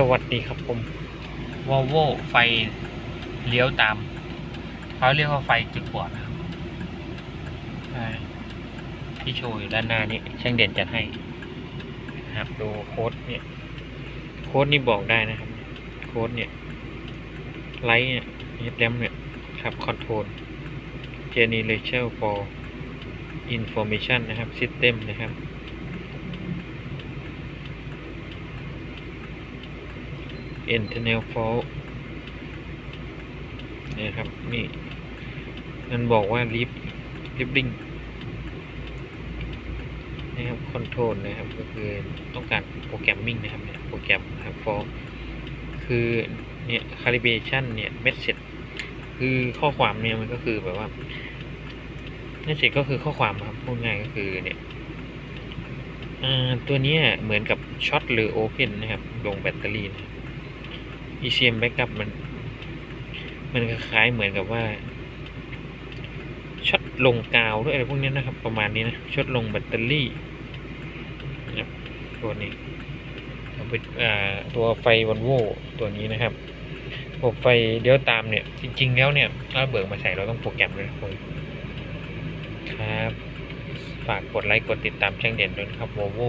สวัสดีครับผมวอลโวไฟเลี้ยวตาม เขาเรียกว่าไฟจุดบอดนะครับอ่าที่โชว์อยู่ด้านหน้านี้ช่างเด่นจัดให้นะครับดูโค้ดเนี่ย โค้ดนี่บอกได้นะครับ โค้ดเนี่ย ไลท์เนี่ยเฮดแลมเนี่ยครับคอนโทรล generation for information นะครับ system นะครับ n t e r n a l fault นี่ครับ นี่ มันบอกว่า lip lipping นะครับ control นะครับ ก็คือต้องการโปรแกรมมิ่งนะครับเนี่ยโปรแกรมนะครับ for คือเนี่ย calibration เนี่ย message คือข้อความเนี่ยมันก็คือแบบว่า message ก็คือข้อความครับพูดง่ายก็คือเนี่ยตัวนี้เหมือนกับช็อตหรือ open นะครับลงแบตเตอรี่นะครับ ECM backup มัน มันคล้ายๆเหมือนกับว่าช็อตลงกาวด้วยอะไรพวกนี้นะครับ ประมาณนี้นะช็อตลงแบตเตอรี่นะครับตัวนี้เปอ่าตัวไฟวันโวตัวนี้นะครับระบบไฟเดี๋ยวตามเนี่ย จริง ๆ แล้วเนี่ยถ้าเบิกมาใส่เราต้องโปรแกรมด้วยนะครับ ฝากกดไลค์กดติดตามช่างเด่นด้วยครับ Volvo